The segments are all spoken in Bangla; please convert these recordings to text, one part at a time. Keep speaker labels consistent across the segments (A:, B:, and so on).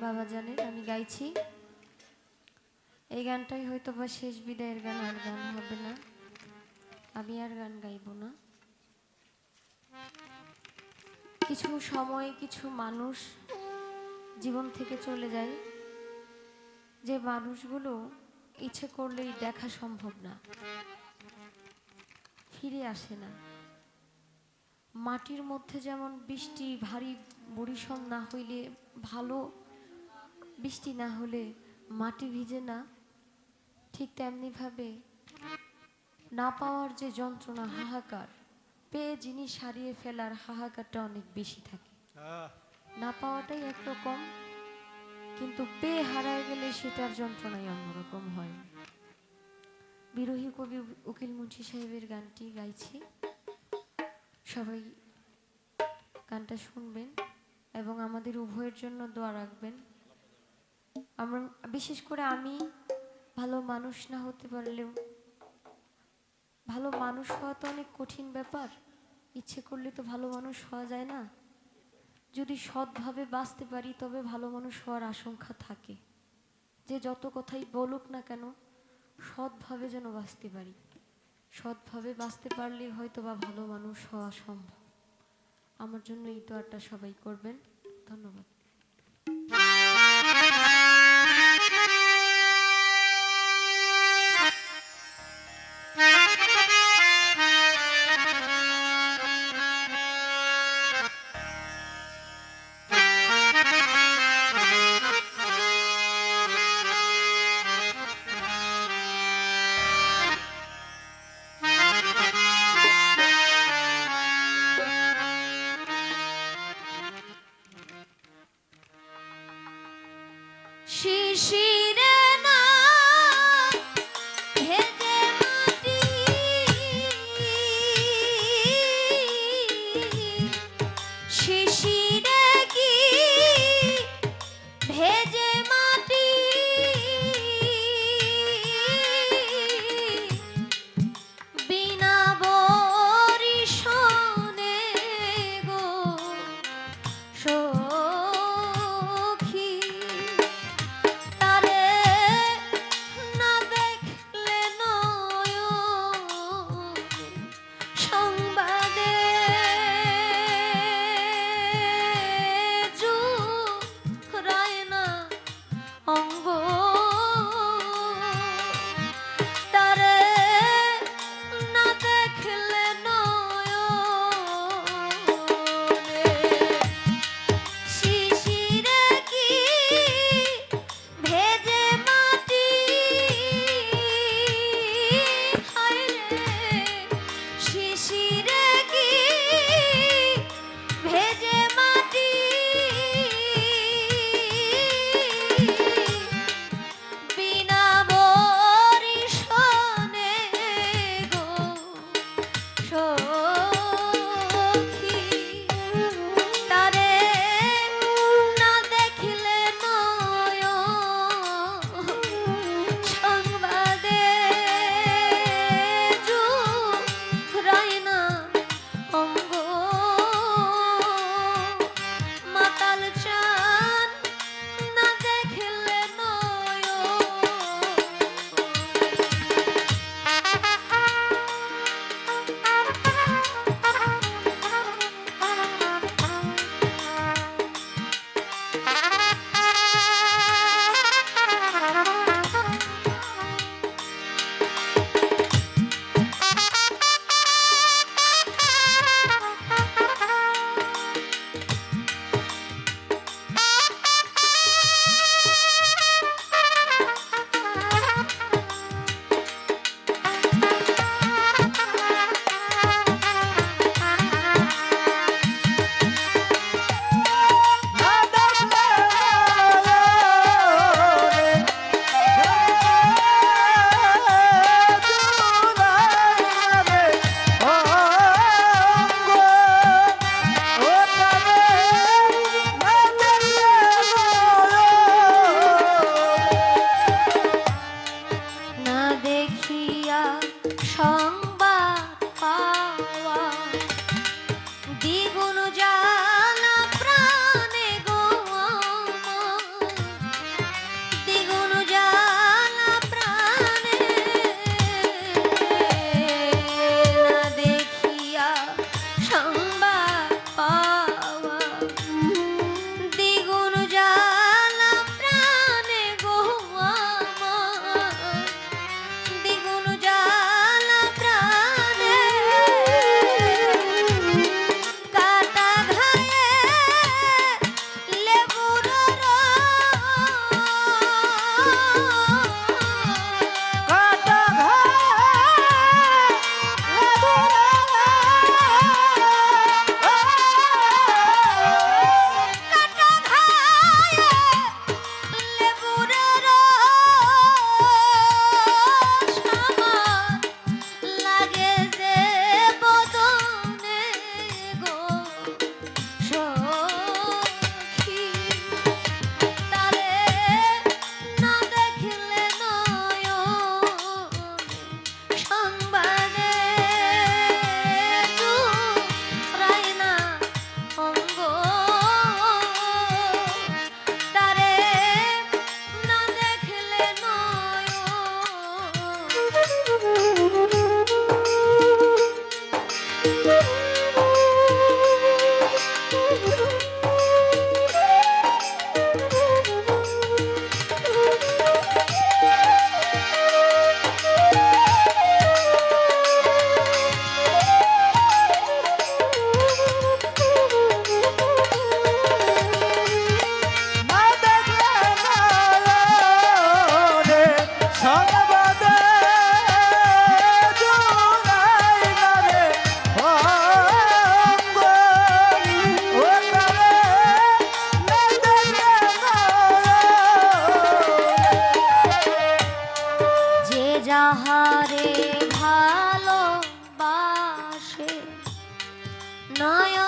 A: বাবা জানেন, আমি গাইছি। এই গানটাই হয়তো বা শেষ বিদায়ের গান, আর গান হবে না। আমি আর গান গাইব না। কিছু সময়, কিছু মানুষ জীবন থেকে চলে যায়। যে মানুষগুলো ইচ্ছে করলেই দেখা সম্ভব না। ফিরে আসে না। মাটির মধ্যে যেমন বৃষ্টি, ভারী বরিশম না হইলে ভালো বৃষ্টি না হলে মাটি ভিজে না? ঠিক তেমনিভাবে না পাওয়ার যে যন্ত্রণা হাহাকার পেয়ে জিনিস হারিয়ে ফেলার হাহাকারটা অনেক বেশি থাকে। না পাওয়াটাই একরকম কিন্তু পেয়ে হারায় গেলে সেটার যন্ত্রণাই অন্যরকম হয়। বিরোহী কবি উকিল মুন্সি সাহেবের গানটি গাইছি। সবাই গানটা শুনবেন এবং আমাদের উভয়ের জন্য দোয়া রাখবেন। আমরা বিশেষ করে আমি ভালো মানুষ না হতে পারলেও, ভালো মানুষ হওয়া তো অনেক কঠিন ব্যাপার। ইচ্ছে করলে তো ভালো মানুষ হওয়া যায় না। যদি সৎভাবে বাঁচতে পারি, তবে ভালো মানুষ হওয়ার আশঙ্কা থাকে। যে যত কথাই বলুক না কেন, সৎভাবে যেন বাঁচতে পারি। সৎভাবে বাঁচতে পারলে হয়তো বা ভালো মানুষ হওয়া সম্ভব। আমার জন্য এই তো দোয়াটা সবাই করবেন। ধন্যবাদ। 呀，唱。যাহারে ভালো বাসে নয়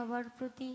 A: সবার প্রতি